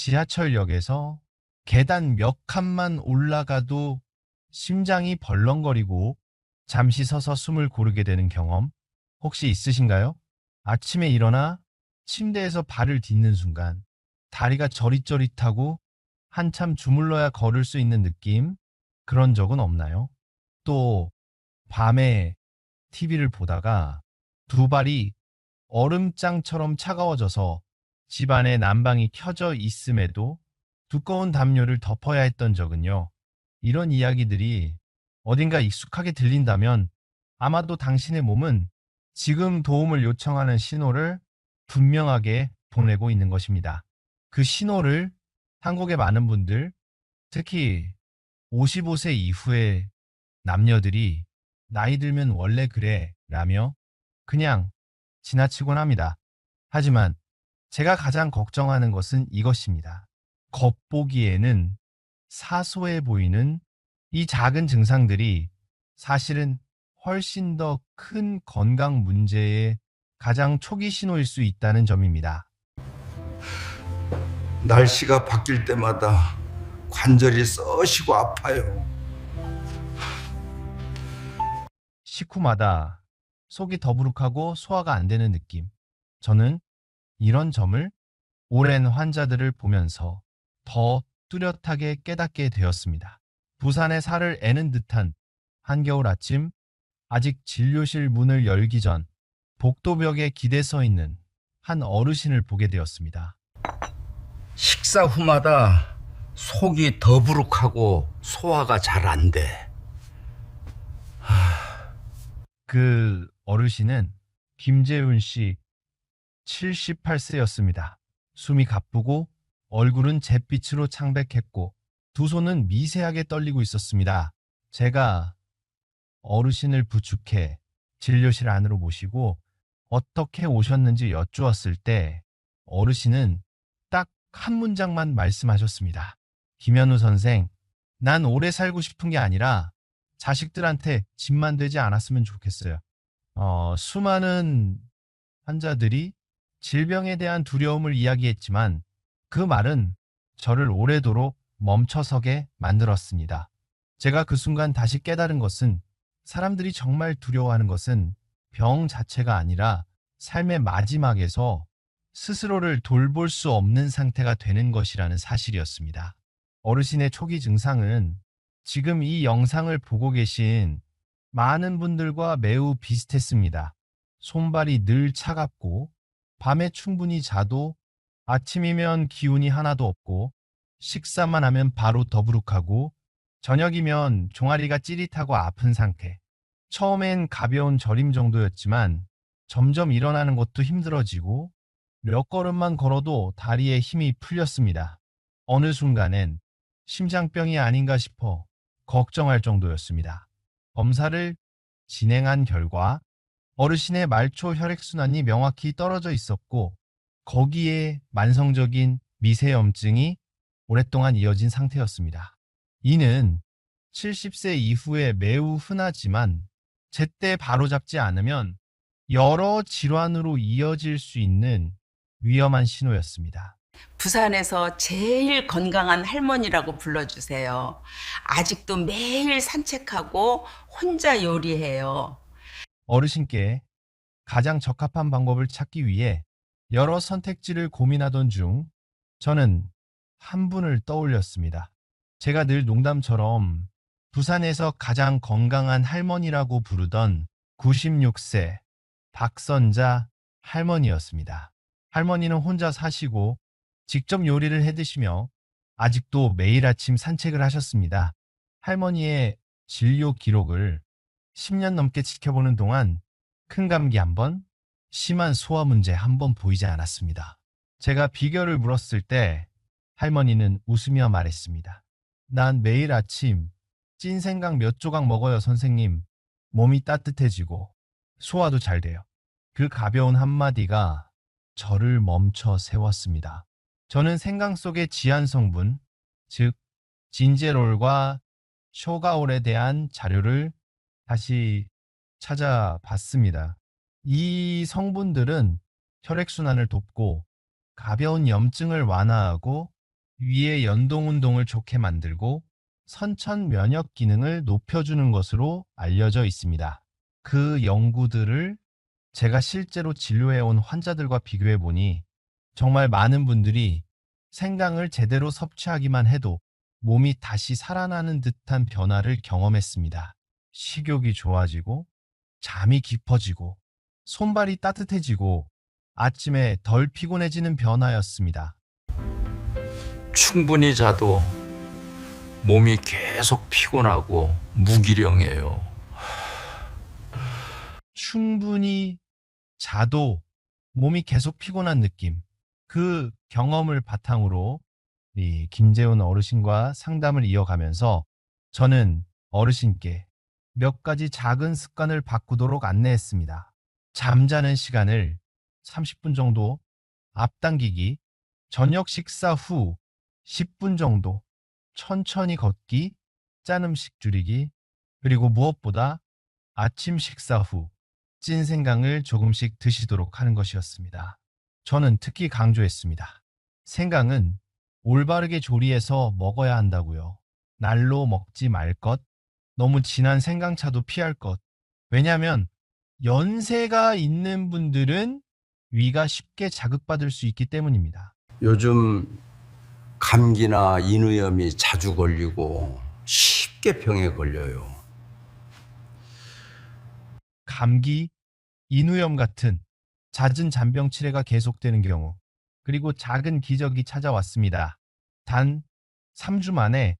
지하철역에서 계단 몇 칸만 올라가도 심장이 벌렁거리고 잠시 서서 숨을 고르게 되는 경험 혹시 있으신가요? 아침에 일어나 침대에서 발을 딛는 순간 다리가 저릿저릿하고 한참 주물러야 걸을 수 있는 느낌? 그런 적은 없나요? 또 밤에 TV를 보다가 두 발이 얼음장처럼 차가워져서 집안에 난방이 켜져 있음에도 두꺼운 담요를 덮어야 했던 적은요. 이런 이야기들이 어딘가 익숙하게 들린다면 아마도 당신의 몸은 지금 도움을 요청하는 신호를 분명하게 보내고 있는 것입니다. 그 신호를 한국의 많은 분들, 특히 55세 이후의 남녀들이 나이 들면 원래 그래 라며 그냥 지나치곤 합니다. 하지만 제가 가장 걱정하는 것은 이것입니다. 겉보기에는 사소해 보이는 이 작은 증상들이 사실은 훨씬 더 큰 건강 문제의 가장 초기 신호일 수 있다는 점입니다. 날씨가 바뀔 때마다 관절이 쑤시고 아파요. 식후마다 속이 더부룩하고 소화가 안 되는 느낌. 저는 이런 점을 오랜 환자들을 보면서 더 뚜렷하게 깨닫게 되었습니다. 부산의 살을 애는 듯한 한겨울 아침, 아직 진료실 문을 열기 전 복도벽에 기대 서 있는 한 어르신을 보게 되었습니다. 식사 후마다 속이 더부룩하고 소화가 잘 안 돼. 그 어르신은 김재훈 씨 78세였습니다. 숨이 가쁘고 얼굴은 잿빛으로 창백했고 두 손은 미세하게 떨리고 있었습니다. 제가 어르신을 부축해 진료실 안으로 모시고 어떻게 오셨는지 여쭈었을 때 어르신은 딱 한 문장만 말씀하셨습니다. 김현우 선생, 난 오래 살고 싶은 게 아니라 자식들한테 집만 되지 않았으면 좋겠어요. 어, 수많은 환자들이 질병에 대한 두려움을 이야기했지만 그 말은 저를 오래도록 멈춰서게 만들었습니다. 제가 그 순간 다시 깨달은 것은 사람들이 정말 두려워하는 것은 병 자체가 아니라 삶의 마지막에서 스스로를 돌볼 수 없는 상태가 되는 것이라는 사실이었습니다. 어르신의 초기 증상은 지금 이 영상을 보고 계신 많은 분들과 매우 비슷했습니다. 손발이 늘 차갑고 밤에 충분히 자도 아침이면 기운이 하나도 없고 식사만 하면 바로 더부룩하고 저녁이면 종아리가 찌릿하고 아픈 상태. 처음엔 가벼운 저림 정도였지만 점점 일어나는 것도 힘들어지고 몇 걸음만 걸어도 다리에 힘이 풀렸습니다. 어느 순간엔 심장병이 아닌가 싶어 걱정할 정도였습니다. 검사를 진행한 결과 어르신의 말초 혈액순환이 명확히 떨어져 있었고 거기에 만성적인 미세염증이 오랫동안 이어진 상태였습니다. 이는 70세 이후에 매우 흔하지만 제때 바로잡지 않으면 여러 질환으로 이어질 수 있는 위험한 신호였습니다. 부산에서 제일 건강한 할머니라고 불러주세요. 아직도 매일 산책하고 혼자 요리해요. 어르신께 가장 적합한 방법을 찾기 위해 여러 선택지를 고민하던 중 저는 한 분을 떠올렸습니다. 제가 늘 농담처럼 부산에서 가장 건강한 할머니라고 부르던 96세 박선자 할머니였습니다. 할머니는 혼자 사시고 직접 요리를 해 드시며 아직도 매일 아침 산책을 하셨습니다. 할머니의 진료 기록을 10년 넘게 지켜보는 동안 큰 감기 한 번, 심한 소화 문제 한 번 보이지 않았습니다. 제가 비결을 물었을 때 할머니는 웃으며 말했습니다. 난 매일 아침 찐 생강 몇 조각 먹어요, 선생님. 몸이 따뜻해지고 소화도 잘 돼요. 그 가벼운 한마디가 저를 멈춰 세웠습니다. 저는 생강 속의 지한 성분, 즉 진제롤과 쇼가올에 대한 자료를 다시 찾아봤습니다. 이 성분들은 혈액순환을 돕고 가벼운 염증을 완화하고 위의 연동 운동을 좋게 만들고 선천 면역 기능을 높여주는 것으로 알려져 있습니다. 그 연구들을 제가 실제로 진료해온 환자들과 비교해 보니 정말 많은 분들이 생강을 제대로 섭취하기만 해도 몸이 다시 살아나는 듯한 변화를 경험했습니다. 식욕이 좋아지고 잠이 깊어지고 손발이 따뜻해지고 아침에 덜 피곤해지는 변화였습니다. 충분히 자도 몸이 계속 피곤하고 무기력해요. 충분히 자도 몸이 계속 피곤한 느낌. 그 경험을 바탕으로 이 김재훈 어르신과 상담을 이어가면서 저는 어르신께 몇 가지 작은 습관을 바꾸도록 안내했습니다. 잠자는 시간을 30분 정도 앞당기기, 저녁 식사 후 10분 정도 천천히 걷기, 짠 음식 줄이기, 그리고 무엇보다 아침 식사 후 찐 생강을 조금씩 드시도록 하는 것이었습니다. 저는 특히 강조했습니다. 생강은 올바르게 조리해서 먹어야 한다고요. 날로 먹지 말 것, 너무 진한 생강차도 피할 것. 왜냐하면 연세가 있는 분들은 위가 쉽게 자극받을 수 있기 때문입니다. 요즘 감기나 인후염이 자주 걸리고 쉽게 병에 걸려요. 감기, 인후염 같은 잦은 잔병 치레가 계속되는 경우, 그리고 작은 기적이 찾아왔습니다. 단 3주 만에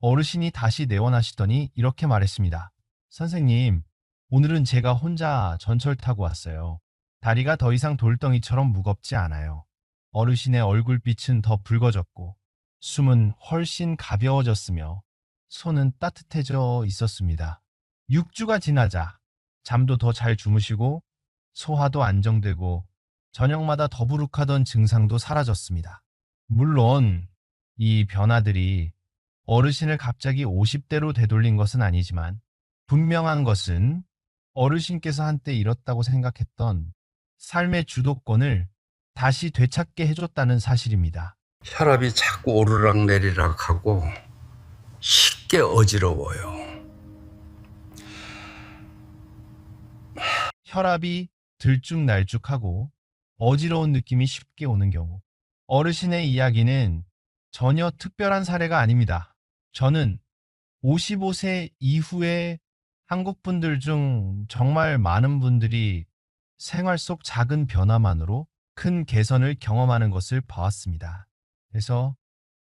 어르신이 다시 내원하시더니 이렇게 말했습니다. 선생님, 오늘은 제가 혼자 전철 타고 왔어요. 다리가 더 이상 돌덩이처럼 무겁지 않아요. 어르신의 얼굴빛은 더 붉어졌고, 숨은 훨씬 가벼워졌으며, 손은 따뜻해져 있었습니다. 6주가 지나자 잠도 더 잘 주무시고 소화도 안정되고 저녁마다 더부룩하던 증상도 사라졌습니다. 물론 이 변화들이 어르신을 갑자기 50대로 되돌린 것은 아니지만 분명한 것은 어르신께서 한때 잃었다고 생각했던 삶의 주도권을 다시 되찾게 해줬다는 사실입니다. 혈압이 자꾸 오르락 내리락 하고 쉽게 어지러워요. 혈압이 들쭉날쭉하고 어지러운 느낌이 쉽게 오는 경우 어르신의 이야기는 전혀 특별한 사례가 아닙니다. 저는 55세 이후에 한국 분들 중 정말 많은 분들이 생활 속 작은 변화만으로 큰 개선을 경험하는 것을 봐왔습니다. 그래서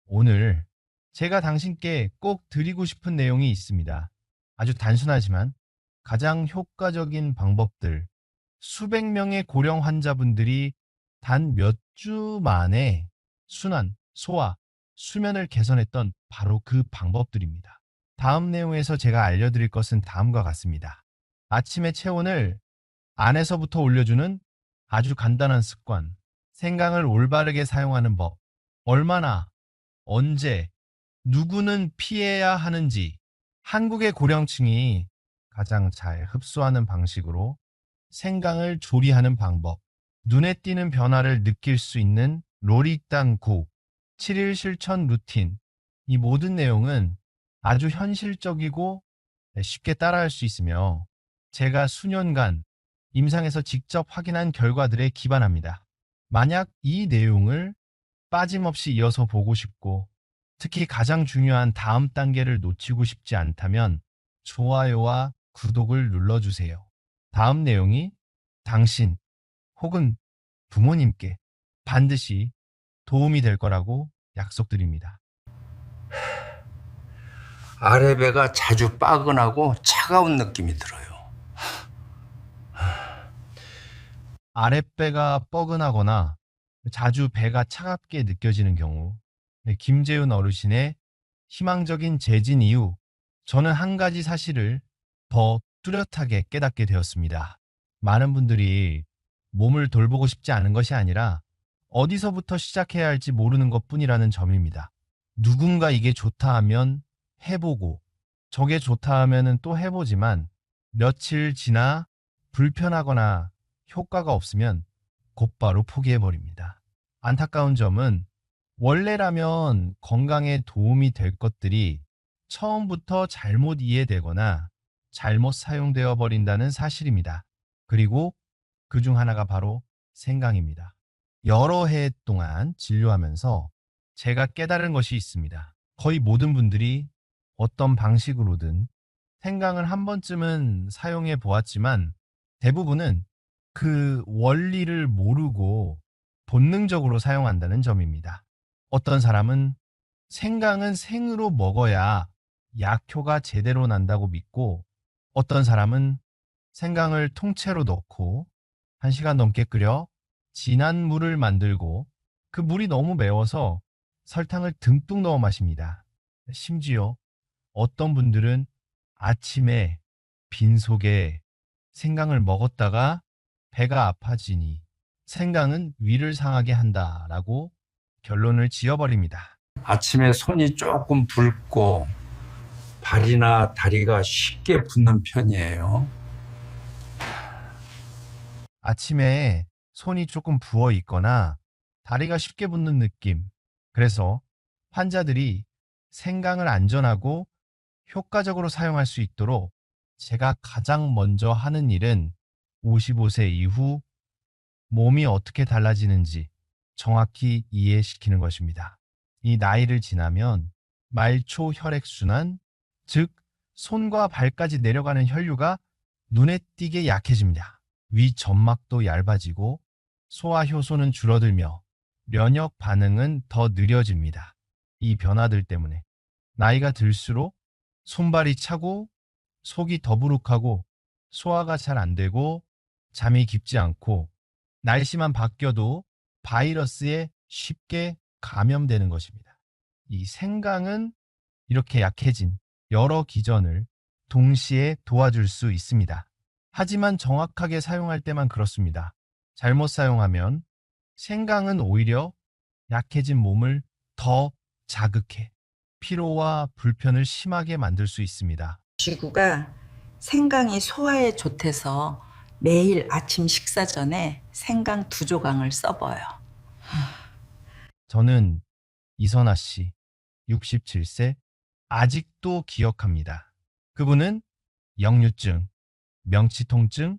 오늘 제가 당신께 꼭 드리고 싶은 내용이 있습니다. 아주 단순하지만 가장 효과적인 방법들, 수백 명의 고령 환자분들이 단 몇 주 만에 순환, 소화, 수면을 개선했던 바로 그 방법들입니다. 다음 내용에서 제가 알려드릴 것은 다음과 같습니다. 아침에 체온을 안에서부터 올려주는 아주 간단한 습관, 생강을 올바르게 사용하는 법, 얼마나, 언제, 누구는 피해야 하는지, 한국의 고령층이 가장 잘 흡수하는 방식으로 생강을 조리하는 방법, 눈에 띄는 변화를 느낄 수 있는 로릭단 국, 7일 실천 루틴, 이 모든 내용은 아주 현실적이고 쉽게 따라할 수 있으며 제가 수년간 임상에서 직접 확인한 결과들에 기반합니다. 만약 이 내용을 빠짐없이 이어서 보고 싶고 특히 가장 중요한 다음 단계를 놓치고 싶지 않다면 좋아요와 구독을 눌러주세요. 다음 내용이 당신 혹은 부모님께 반드시 도움이 될 거라고 약속드립니다. 아래 배가 자주 빠근하고 차가운 느낌이 들어요. 아랫배가 뻐근하거나 자주 배가 차갑게 느껴지는 경우 네, 김재훈 어르신의 희망적인 재진 이후 저는 한 가지 사실을 더 뚜렷하게 깨닫게 되었습니다. 많은 분들이 몸을 돌보고 싶지 않은 것이 아니라 어디서부터 시작해야 할지 모르는 것 뿐이라는 점입니다. 누군가 이게 좋다 하면 해보고 저게 좋다 하면은 또 해보지만 며칠 지나 불편하거나 효과가 없으면 곧바로 포기해버립니다. 안타까운 점은 원래라면 건강에 도움이 될 것들이 처음부터 잘못 이해되거나 잘못 사용되어 버린다는 사실입니다. 그리고 그 중 하나가 바로 생강입니다. 여러 해 동안 진료하면서 제가 깨달은 것이 있습니다. 거의 모든 분들이 어떤 방식으로든 생강을 한 번쯤은 사용해 보았지만 대부분은 그 원리를 모르고 본능적으로 사용한다는 점입니다. 어떤 사람은 생강은 생으로 먹어야 약효가 제대로 난다고 믿고 어떤 사람은 생강을 통째로 넣고 1시간 넘게 끓여 진한 물을 만들고 그 물이 너무 매워서 설탕을 듬뿍 넣어 마십니다. 심지어 어떤 분들은 아침에 빈속에 생강을 먹었다가 배가 아파지니 생강은 위를 상하게 한다라고 결론을 지어버립니다. 아침에 손이 조금 붉고 발이나 다리가 쉽게 붓는 편이에요. 아침에 손이 조금 부어 있거나 다리가 쉽게 붓는 느낌. 그래서 환자들이 생강을 안전하고 효과적으로 사용할 수 있도록 제가 가장 먼저 하는 일은 55세 이후 몸이 어떻게 달라지는지 정확히 이해시키는 것입니다. 이 나이를 지나면 말초 혈액순환, 즉 손과 발까지 내려가는 혈류가 눈에 띄게 약해집니다. 위 점막도 얇아지고 소화 효소는 줄어들며 면역 반응은 더 느려집니다. 이 변화들 때문에 나이가 들수록 손발이 차고 속이 더부룩하고 소화가 잘 안 되고 잠이 깊지 않고 날씨만 바뀌어도 바이러스에 쉽게 감염되는 것입니다. 이 생강은 이렇게 약해진 여러 기전을 동시에 도와줄 수 있습니다. 하지만 정확하게 사용할 때만 그렇습니다. 잘못 사용하면 생강은 오히려 약해진 몸을 더 자극해 피로와 불편을 심하게 만들 수 있습니다. 지구가 생강이 소화에 좋대서 매일 아침 식사 전에 생강 두 조각을 써봐요. 저는 이선아 씨, 67세, 아직도 기억합니다. 그분은 역류증, 명치통증,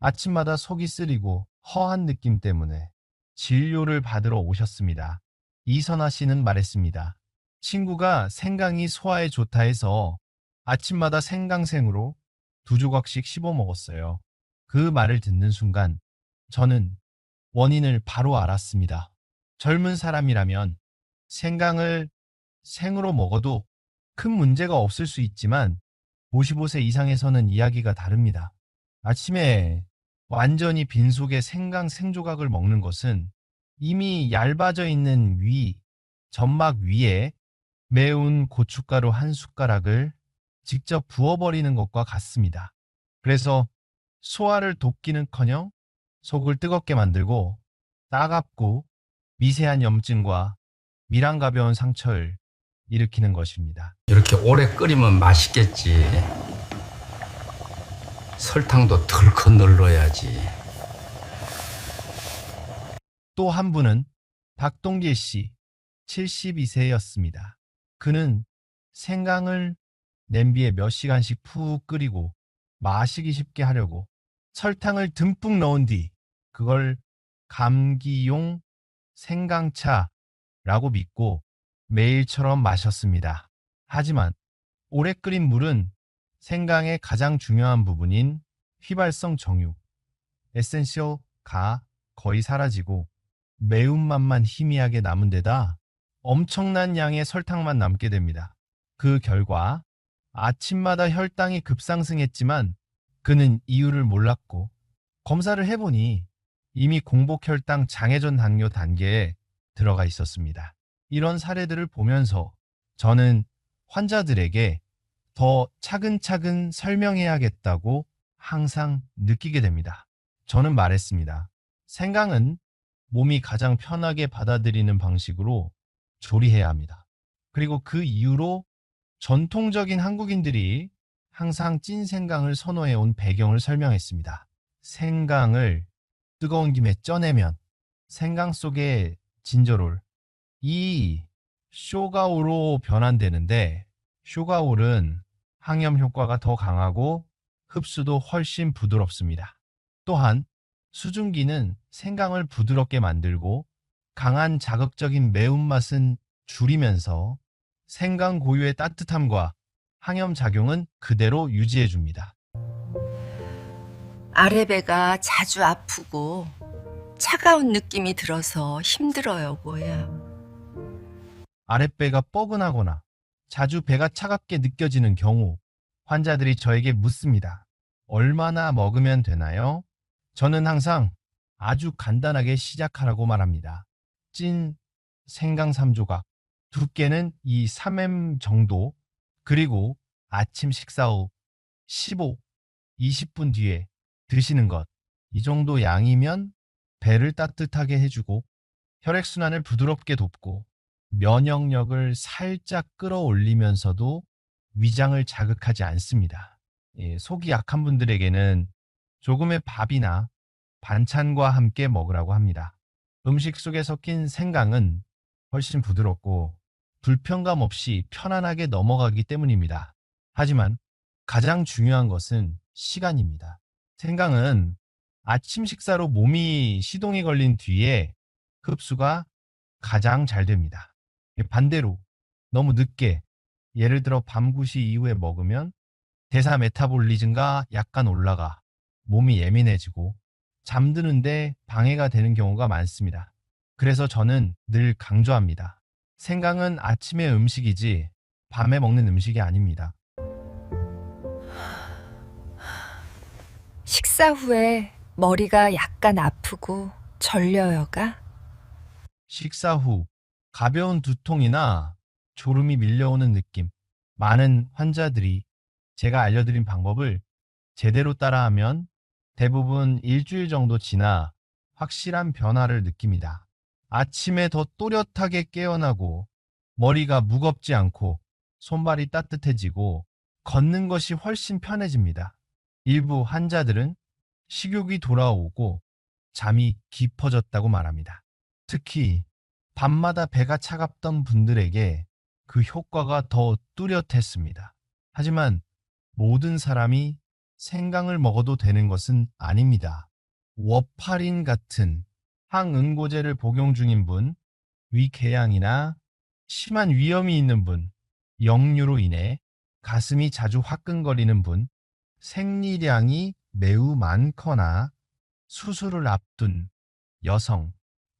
아침마다 속이 쓰리고 허한 느낌 때문에 진료를 받으러 오셨습니다. 이선아 씨는 말했습니다. 친구가 생강이 소화에 좋다 해서 아침마다 생강생으로 두 조각씩 씹어 먹었어요. 그 말을 듣는 순간 저는 원인을 바로 알았습니다. 젊은 사람이라면 생강을 생으로 먹어도 큰 문제가 없을 수 있지만 55세 이상에서는 이야기가 다릅니다. 아침에 완전히 빈속에 생강 생조각을 먹는 것은 이미 얇아져 있는 위, 점막 위에 매운 고춧가루 한 숟가락을 직접 부어버리는 것과 같습니다. 그래서 소화를 돕기는커녕 속을 뜨겁게 만들고 따갑고 미세한 염증과 미랑 가벼운 상처를 일으키는 것입니다. 이렇게 오래 끓이면 맛있겠지. 설탕도 덜컥 늘러야지. 또 한 분은 박동길 씨, 72세였습니다. 그는 생강을 냄비에 몇 시간씩 푹 끓이고 마시기 쉽게 하려고 설탕을 듬뿍 넣은 뒤 그걸 감기용 생강차라고 믿고 매일처럼 마셨습니다. 하지만 오래 끓인 물은 생강의 가장 중요한 부분인 휘발성 정유, 에센셜 가 거의 사라지고 매운맛만 희미하게 남은 데다 엄청난 양의 설탕만 남게 됩니다. 그 결과 아침마다 혈당이 급상승했지만 그는 이유를 몰랐고 검사를 해보니 이미 공복혈당 장애전 당뇨 단계에 들어가 있었습니다. 이런 사례들을 보면서 저는 환자들에게 더 차근차근 설명해야겠다고 항상 느끼게 됩니다. 저는 말했습니다. 생강은 몸이 가장 편하게 받아들이는 방식으로 조리해야 합니다. 그리고 그 이후로 전통적인 한국인들이 항상 찐 생강을 선호해 온 배경을 설명했습니다. 생강을 뜨거운 김에 쪄내면 생강 속에 진저롤, 이 쇼가오로 변환되는데 쇼가올은 항염 효과가 더 강하고 흡수도 훨씬 부드럽습니다. 또한 수증기는 생강을 부드럽게 만들고 강한 자극적인 매운맛은 줄이면서 생강 고유의 따뜻함과 항염 작용은 그대로 유지해 줍니다. 아래배가 자주 아프고 차가운 느낌이 들어서 힘들어요, 뭐야. 아랫배가 뻐근하거나 자주 배가 차갑게 느껴지는 경우 환자들이 저에게 묻습니다. 얼마나 먹으면 되나요? 저는 항상 아주 간단하게 시작하라고 말합니다. 찐 생강 3조각, 두께는 이 3M 정도, 그리고 아침 식사 후 15, 20분 뒤에 드시는 것. 이 정도 양이면 배를 따뜻하게 해주고 혈액순환을 부드럽게 돕고 면역력을 살짝 끌어올리면서도 위장을 자극하지 않습니다. 예, 속이 약한 분들에게는 조금의 밥이나 반찬과 함께 먹으라고 합니다. 음식 속에 섞인 생강은 훨씬 부드럽고 불편감 없이 편안하게 넘어가기 때문입니다. 하지만 가장 중요한 것은 시간입니다. 생강은 아침 식사로 몸이 시동이 걸린 뒤에 흡수가 가장 잘 됩니다. 반대로 너무 늦게 예를 들어 밤 9시 이후에 먹으면 대사 메타볼리즘가 약간 올라가 몸이 예민해지고 잠드는데 방해가 되는 경우가 많습니다. 그래서 저는 늘 강조합니다. 생강은 아침의 음식이지 밤에 먹는 음식이 아닙니다. 식사 후에 머리가 약간 아프고 절려요가? 식사 후 가벼운 두통이나 졸음이 밀려오는 느낌. 많은 환자들이 제가 알려드린 방법을 제대로 따라하면 대부분 일주일 정도 지나 확실한 변화를 느낍니다. 아침에 더 또렷하게 깨어나고 머리가 무겁지 않고 손발이 따뜻해지고 걷는 것이 훨씬 편해집니다. 일부 환자들은 식욕이 돌아오고 잠이 깊어졌다고 말합니다. 특히 밤마다 배가 차갑던 분들에게 그 효과가 더 뚜렷했습니다. 하지만 모든 사람이 생강을 먹어도 되는 것은 아닙니다. 워파린 같은 항응고제를 복용 중인 분, 위궤양이나 심한 위염이 있는 분, 역류로 인해 가슴이 자주 화끈거리는 분, 생리량이 매우 많거나 수술을 앞둔 여성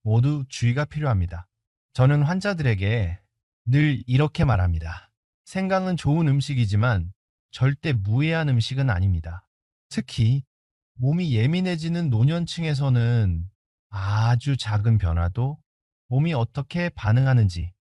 모두 주의가 필요합니다. 저는 환자들에게 늘 이렇게 말합니다. 생강은 좋은 음식이지만 절대 무해한 음식은 아닙니다. 특히 몸이 예민해지는 노년층에서는 아주 작은 변화도 몸이 어떻게 반응하는지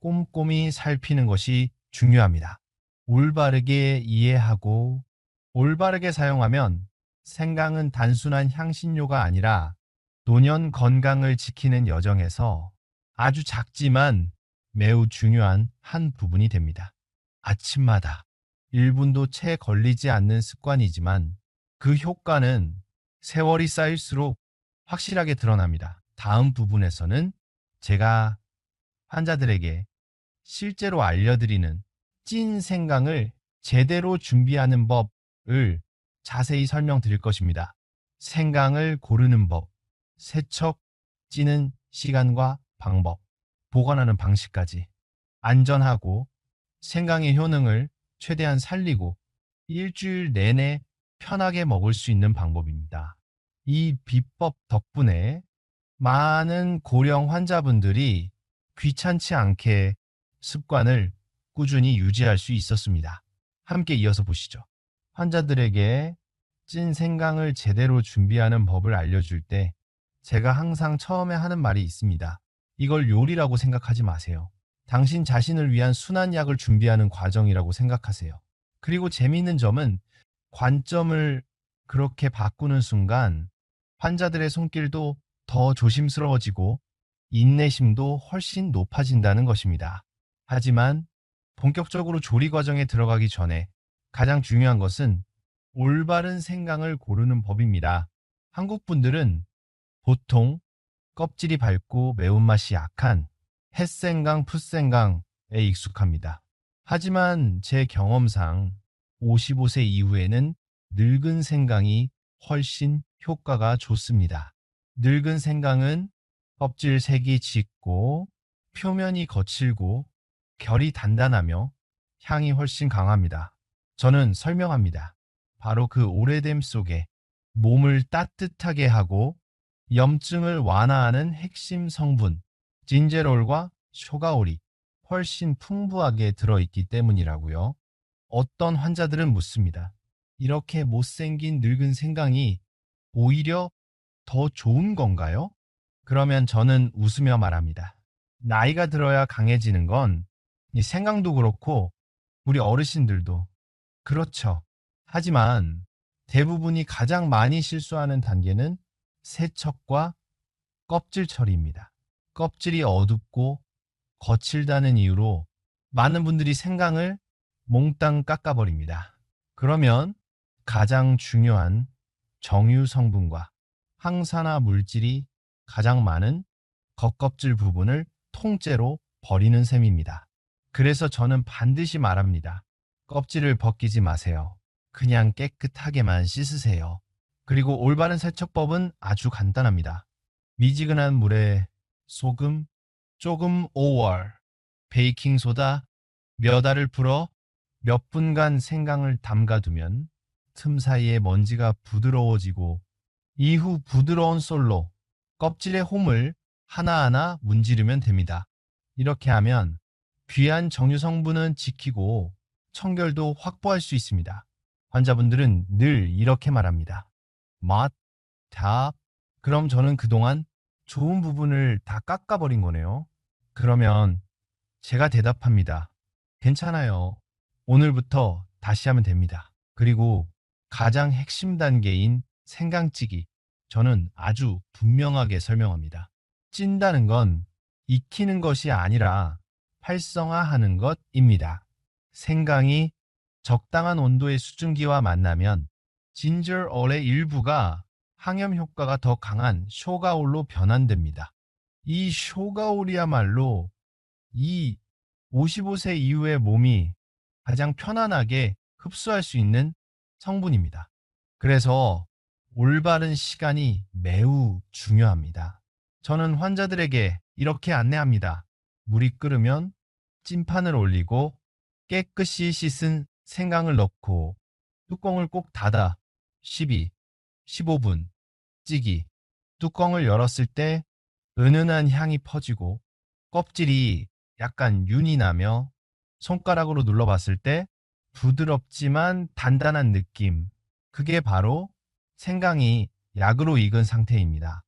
꼼꼼히 살피는 것이 중요합니다. 올바르게 이해하고 올바르게 사용하면 생강은 단순한 향신료가 아니라 노년 건강을 지키는 여정에서 아주 작지만 매우 중요한 한 부분이 됩니다. 아침마다 1분도 채 걸리지 않는 습관이지만 그 효과는 세월이 쌓일수록 확실하게 드러납니다. 다음 부분에서는 제가 환자들에게 실제로 알려드리는 찐 생강을 제대로 준비하는 법을 자세히 설명드릴 것입니다. 생강을 고르는 법, 세척, 찌는 시간과 방법, 보관하는 방식까지 안전하고 생강의 효능을 최대한 살리고 일주일 내내 편하게 먹을 수 있는 방법입니다. 이 비법 덕분에 많은 고령 환자분들이 귀찮지 않게 습관을 꾸준히 유지할 수 있었습니다. 함께 이어서 보시죠. 환자들에게 찐 생강을 제대로 준비하는 법을 알려줄 때 제가 항상 처음에 하는 말이 있습니다. 이걸 요리라고 생각하지 마세요. 당신 자신을 위한 순한 약을 준비하는 과정이라고 생각하세요. 그리고 재미있는 점은 관점을 그렇게 바꾸는 순간 환자들의 손길도 더 조심스러워지고 인내심도 훨씬 높아진다는 것입니다. 하지만 본격적으로 조리 과정에 들어가기 전에 가장 중요한 것은 올바른 생강을 고르는 법입니다. 한국 분들은 보통 껍질이 밝고 매운맛이 약한 햇생강, 풋생강에 익숙합니다. 하지만 제 경험상 55세 이후에는 늙은 생강이 훨씬 효과가 좋습니다. 늙은 생강은 껍질 색이 짙고 표면이 거칠고 결이 단단하며 향이 훨씬 강합니다. 저는 설명합니다. 바로 그 오래됨 속에 몸을 따뜻하게 하고 염증을 완화하는 핵심 성분 진제롤과 쇼가올이 훨씬 풍부하게 들어있기 때문이라고요. 어떤 환자들은 묻습니다. 이렇게 못생긴 늙은 생강이 오히려 더 좋은 건가요? 그러면 저는 웃으며 말합니다. 나이가 들어야 강해지는 건 이 생강도 그렇고 우리 어르신들도 그렇죠. 하지만 대부분이 가장 많이 실수하는 단계는 세척과 껍질 처리입니다. 껍질이 어둡고 거칠다는 이유로 많은 분들이 생강을 몽땅 깎아버립니다. 그러면 가장 중요한 정유 성분과 항산화 물질이 가장 많은 겉껍질 부분을 통째로 버리는 셈입니다. 그래서 저는 반드시 말합니다. 껍질을 벗기지 마세요. 그냥 깨끗하게만 씻으세요. 그리고 올바른 세척법은 아주 간단합니다. 미지근한 물에 소금, 조금 오월, 베이킹소다, 몇 알을 풀어 몇 분간 생강을 담가두면 틈 사이에 먼지가 부드러워지고 이후 부드러운 솔로 껍질의 홈을 하나하나 문지르면 됩니다. 이렇게 하면 귀한 정유 성분은 지키고 청결도 확보할 수 있습니다. 환자분들은 늘 이렇게 말합니다. 맛, 답. 그럼 저는 그동안 좋은 부분을 다 깎아버린 거네요. 그러면 제가 대답합니다. 괜찮아요. 오늘부터 다시 하면 됩니다. 그리고 가장 핵심 단계인 생강찌기. 저는 아주 분명하게 설명합니다. 찐다는 건 익히는 것이 아니라 활성화하는 것입니다. 생강이 적당한 온도의 수증기와 만나면 진저올의 일부가 항염 효과가 더 강한 쇼가올로 변환됩니다. 이 쇼가올이야말로 이 55세 이후의 몸이 가장 편안하게 흡수할 수 있는 성분입니다. 그래서 올바른 시간이 매우 중요합니다. 저는 환자들에게 이렇게 안내합니다. 물이 끓으면 찐판을 올리고 깨끗이 씻은 생강을 넣고 뚜껑을 꼭 닫아 12, 15분 찌기. 뚜껑을 열었을 때 은은한 향이 퍼지고 껍질이 약간 윤이 나며 손가락으로 눌러봤을 때 부드럽지만 단단한 느낌. 그게 바로 생강이 약으로 익은 상태입니다.